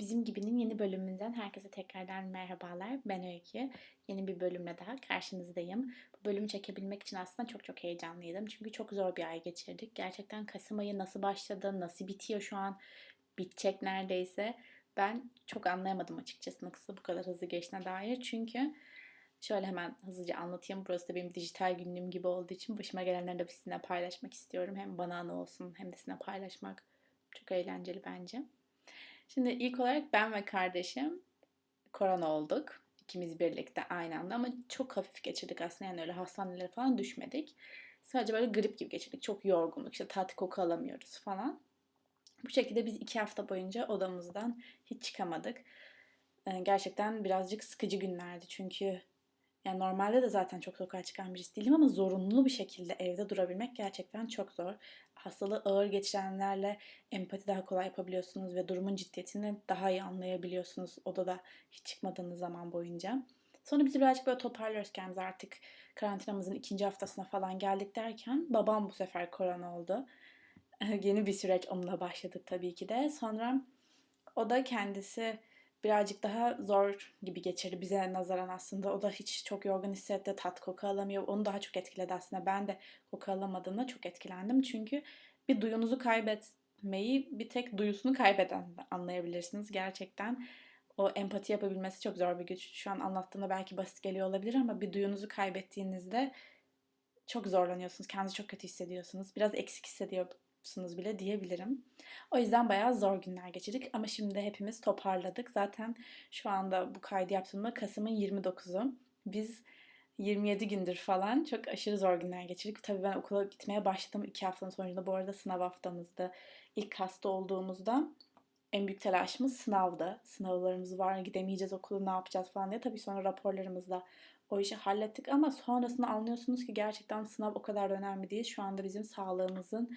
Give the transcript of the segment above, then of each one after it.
Bizim Gibi'nin yeni bölümünden herkese tekrardan merhabalar. Ben Öykü. Yeni bir bölümle daha karşınızdayım. Bu bölümü çekebilmek için aslında çok çok heyecanlıydım. Çünkü çok zor bir ay geçirdik. Gerçekten Kasım ayı nasıl başladı, nasıl bitiyor şu an, bitecek neredeyse. Ben çok anlayamadım açıkçası nasıl bu kadar hızlı geçtiğine dair. Çünkü şöyle hemen hızlıca anlatayım. Burası da benim dijital günlüğüm gibi olduğu için başıma gelenleri de sizinle paylaşmak istiyorum. Hem bana anı olsun hem de sizinle paylaşmak çok eğlenceli bence. Şimdi ilk olarak ben ve kardeşim korona olduk. İkimiz birlikte aynı anda ama çok hafif geçirdik aslında yani öyle hastanelere falan düşmedik. Sadece böyle grip gibi geçirdik. Çok yorgunluk işte tat koku alamıyoruz falan. Bu şekilde biz iki hafta boyunca odamızdan hiç çıkamadık. Ee, gerçekten birazcık sıkıcı günlerdi çünkü yani normalde de zaten çok sokağa çıkan birisi değilim ama zorunlu bir şekilde evde durabilmek gerçekten çok zor. Hastalığı ağır geçirenlerle empati daha kolay yapabiliyorsunuz ve durumun ciddiyetini daha iyi anlayabiliyorsunuz odada hiç çıkmadığınız zaman boyunca. Sonra biz birazcık böyle toparlıyoruz kendimizi artık karantinamızın ikinci haftasına falan geldik derken babam bu sefer korona oldu. Yeni bir süreç onunla başladık tabii ki de. Sonra o da kendisi birazcık daha zor gibi geçirdi bize nazaran aslında. O da hiç çok yorgun hissetti, tat koku alamıyor. Onu daha çok etkiledi aslında. Ben de koku alamadığımda çok etkilendim. Çünkü bir duyunuzu kaybetmeyi bir tek duyusunu kaybeden anlayabilirsiniz. Gerçekten o empati yapabilmesi çok zor bir güç. Şu an anlattığımda belki basit geliyor olabilir ama bir duyunuzu kaybettiğinizde çok zorlanıyorsunuz. Kendinizi çok kötü hissediyorsunuz. Biraz eksik hissediyor musunuz bile diyebilirim. O yüzden bayağı zor günler geçirdik ama şimdi hepimiz toparladık. Zaten şu anda bu kaydı yaptığımda Kasım'ın 29'u. Biz 27 gündür falan çok aşırı zor günler geçirdik. Tabii ben okula gitmeye başladım iki haftanın sonucunda. Bu arada sınav haftamızda ilk hasta olduğumuzda en büyük telaşımız sınavdı. Sınavlarımız var, gidemeyeceğiz okula ne yapacağız falan diye. Tabii sonra raporlarımızda o işi hallettik ama sonrasında anlıyorsunuz ki gerçekten sınav o kadar da önemli değil. Şu anda bizim sağlığımızın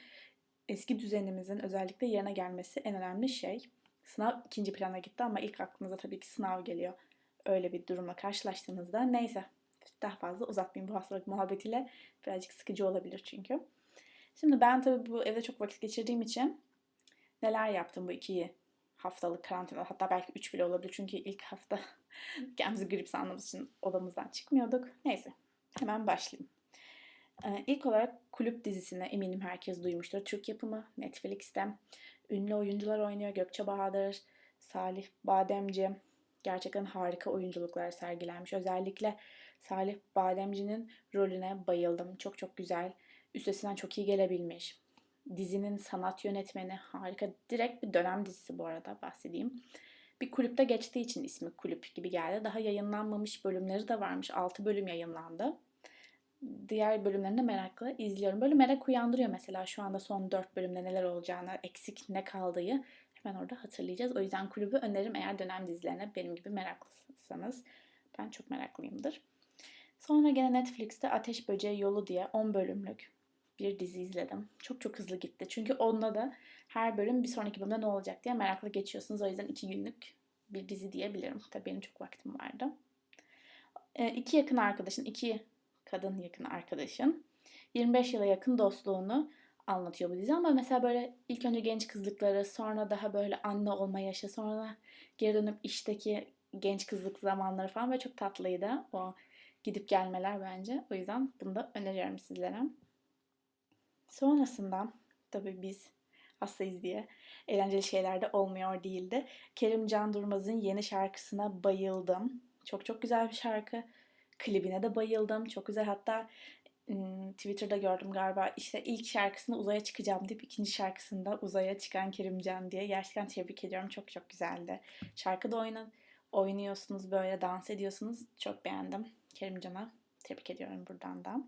eski düzenimizin özellikle yerine gelmesi en önemli şey. Sınav ikinci plana gitti ama ilk aklınıza tabii ki sınav geliyor. Öyle bir durumla karşılaştığınızda. Neyse daha fazla uzatmayayım bu hastalık muhabbetiyle. Birazcık sıkıcı olabilir çünkü. Şimdi ben tabii bu evde çok vakit geçirdiğim için neler yaptım bu iki haftalık karantina hatta belki üç bile olabilir çünkü ilk hafta kendimizi grip sandığımız için odamızdan çıkmıyorduk. Neyse hemen başlayayım. Ee, ilk olarak Kulüp dizisine eminim herkes duymuştur. Türk yapımı Netflix'te. Ünlü oyuncular oynuyor. Gökçe Bahadır, Salih Bademci. Gerçekten harika oyunculuklar sergilenmiş. Özellikle Salih Bademci'nin rolüne bayıldım. Çok çok güzel. Üstesinden çok iyi gelebilmiş. Dizinin sanat yönetmeni harika. Direkt bir dönem dizisi bu arada bahsedeyim. Bir kulüpte geçtiği için ismi kulüp gibi geldi. Daha yayınlanmamış bölümleri de varmış. 6 bölüm yayınlandı diğer bölümlerini merakla izliyorum. Böyle merak uyandırıyor mesela şu anda son 4 bölümde neler olacağını, eksik ne kaldığı hemen orada hatırlayacağız. O yüzden kulübü öneririm eğer dönem dizilerine benim gibi meraklıysanız. Ben çok meraklıyımdır. Sonra gene Netflix'te Ateş Böceği Yolu diye 10 bölümlük bir dizi izledim. Çok çok hızlı gitti. Çünkü onda da her bölüm bir sonraki bölümde ne olacak diye merakla geçiyorsunuz. O yüzden 2 günlük bir dizi diyebilirim. Tabii benim çok vaktim vardı. E, iki yakın arkadaşın, iki kadın yakın arkadaşın 25 yıla yakın dostluğunu anlatıyor bu dizi ama mesela böyle ilk önce genç kızlıkları sonra daha böyle anne olma yaşı sonra geri dönüp işteki genç kızlık zamanları falan ve çok tatlıydı o gidip gelmeler bence. O yüzden bunu da öneriyorum sizlere. Sonrasında tabii biz hastayız diye eğlenceli şeyler de olmuyor değildi. Kerim Can Durmaz'ın yeni şarkısına bayıldım. Çok çok güzel bir şarkı. Klibine de bayıldım. Çok güzel. Hatta Twitter'da gördüm galiba işte ilk şarkısını uzaya çıkacağım deyip ikinci şarkısında uzaya çıkan Kerimcan diye. Gerçekten tebrik ediyorum. Çok çok güzeldi. Şarkıda oyna, oynuyorsunuz böyle dans ediyorsunuz. Çok beğendim. Kerimcan'a tebrik ediyorum buradan da.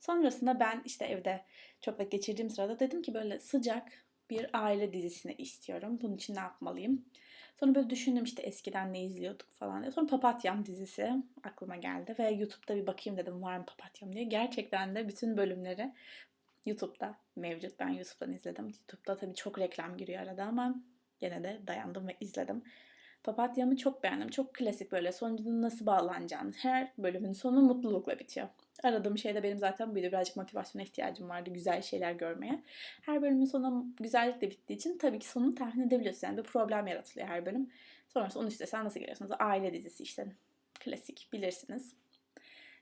Sonrasında ben işte evde çok vakit geçirdiğim sırada dedim ki böyle sıcak bir aile dizisini istiyorum. Bunun için ne yapmalıyım? Sonra böyle düşündüm işte eskiden ne izliyorduk falan. Sonra Papatyam dizisi aklıma geldi ve YouTube'da bir bakayım dedim var mı Papatyam diye. Gerçekten de bütün bölümleri YouTube'da mevcut. Ben YouTube'dan izledim. YouTube'da tabii çok reklam giriyor arada ama gene de dayandım ve izledim. Papatyamı çok beğendim. Çok klasik böyle sonucunda nasıl bağlanacağını. Her bölümün sonu mutlulukla bitiyor. Aradığım şey de benim zaten buydu. Birazcık motivasyona ihtiyacım vardı güzel şeyler görmeye. Her bölümün sonu güzellikle bittiği için tabii ki sonunu tahmin edebiliyorsun. Yani bir problem yaratılıyor her bölüm. Sonrası onun üstesinden nasıl geliyorsunuz? Aile dizisi işte. Klasik bilirsiniz.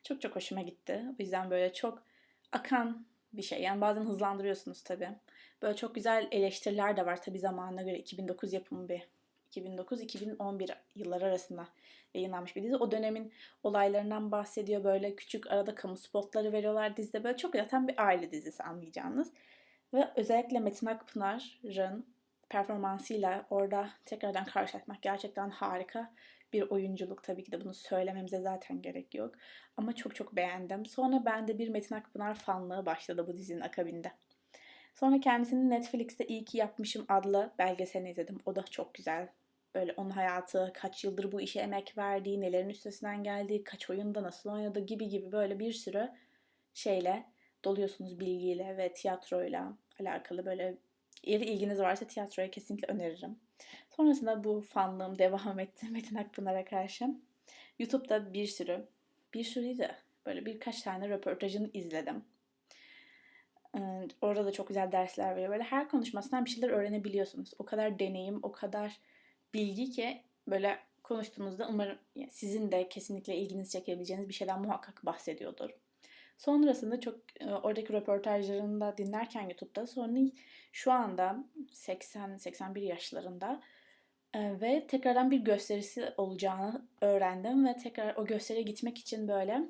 Çok çok hoşuma gitti. O yüzden böyle çok akan bir şey. Yani bazen hızlandırıyorsunuz tabii. Böyle çok güzel eleştiriler de var tabii zamanına göre 2009 yapımı bir 2009-2011 yılları arasında yayınlanmış bir dizi. O dönemin olaylarından bahsediyor. Böyle küçük arada kamu spotları veriyorlar dizide. Böyle çok zaten bir aile dizisi anlayacağınız. Ve özellikle Metin Akpınar'ın performansıyla orada tekrardan karşılaşmak gerçekten harika bir oyunculuk. Tabii ki de bunu söylememize zaten gerek yok. Ama çok çok beğendim. Sonra bende bir Metin Akpınar fanlığı başladı bu dizinin akabinde. Sonra kendisinin Netflix'te İyi ki yapmışım adlı belgeselini izledim. O da çok güzel. Böyle onun hayatı, kaç yıldır bu işe emek verdiği, nelerin üstesinden geldiği, kaç oyunda nasıl oynadı gibi gibi böyle bir sürü şeyle doluyorsunuz bilgiyle ve tiyatroyla alakalı böyle eğer ilginiz varsa tiyatroya kesinlikle öneririm. Sonrasında bu fanlığım devam etti Metin Akpınar'a karşı. YouTube'da bir sürü, bir sürü de böyle birkaç tane röportajını izledim. Orada da çok güzel dersler veriyor. Böyle her konuşmasından bir şeyler öğrenebiliyorsunuz. O kadar deneyim, o kadar bilgi ki böyle konuştuğunuzda umarım sizin de kesinlikle ilginizi çekebileceğiniz bir şeyden muhakkak bahsediyordur. Sonrasında çok e, oradaki röportajlarını da dinlerken YouTube'da sonra şu anda 80-81 yaşlarında e, ve tekrardan bir gösterisi olacağını öğrendim ve tekrar o gösteriye gitmek için böyle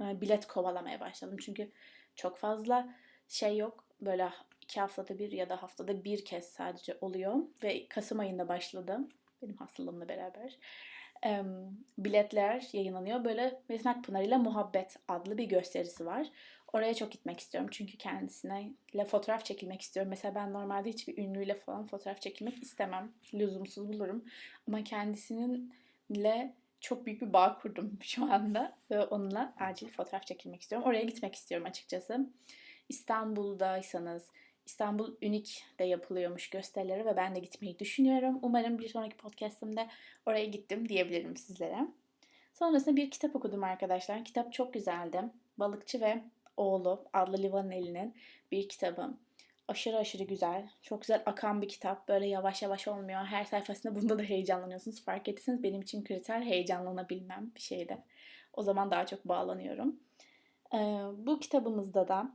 e, bilet kovalamaya başladım. Çünkü çok fazla şey yok. Böyle iki haftada bir ya da haftada bir kez sadece oluyor. Ve Kasım ayında başladı. Benim hastalığımla beraber. E, biletler yayınlanıyor. Böyle Metin Akpınar ile Muhabbet adlı bir gösterisi var. Oraya çok gitmek istiyorum. Çünkü kendisine ile fotoğraf çekilmek istiyorum. Mesela ben normalde hiçbir ünlüyle falan fotoğraf çekilmek istemem. Lüzumsuz bulurum. Ama kendisininle çok büyük bir bağ kurdum şu anda. Ve onunla acil fotoğraf çekilmek istiyorum. Oraya gitmek istiyorum açıkçası. İstanbul'daysanız İstanbul Ünik de yapılıyormuş gösterileri ve ben de gitmeyi düşünüyorum. Umarım bir sonraki podcastimde oraya gittim diyebilirim sizlere. Sonrasında bir kitap okudum arkadaşlar. Kitap çok güzeldi. Balıkçı ve Oğlu adlı Livan'ın elinin bir kitabı. Aşırı aşırı güzel. Çok güzel akan bir kitap. Böyle yavaş yavaş olmuyor. Her sayfasında bunda da heyecanlanıyorsunuz. Fark ettiyseniz benim için kriter heyecanlanabilmem bir şeyde. O zaman daha çok bağlanıyorum. Ee, bu kitabımızda da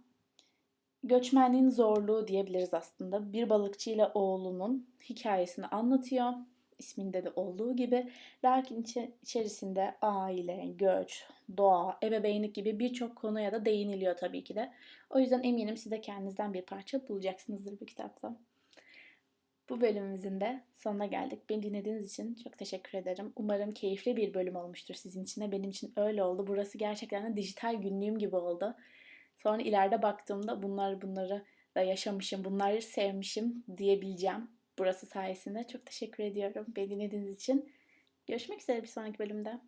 göçmenliğin zorluğu diyebiliriz aslında. Bir balıkçı ile oğlunun hikayesini anlatıyor. İsminde de olduğu gibi. Lakin içerisinde aile, göç, doğa, ebeveynlik gibi birçok konuya da değiniliyor tabii ki de. O yüzden eminim siz de kendinizden bir parça bulacaksınızdır bu kitapta. Bu bölümümüzün de sonuna geldik. Beni dinlediğiniz için çok teşekkür ederim. Umarım keyifli bir bölüm olmuştur sizin için de. Benim için öyle oldu. Burası gerçekten de dijital günlüğüm gibi oldu. Sonra ileride baktığımda bunlar bunları da yaşamışım, bunları sevmişim diyebileceğim. Burası sayesinde çok teşekkür ediyorum beni dinlediğiniz için. Görüşmek üzere bir sonraki bölümde.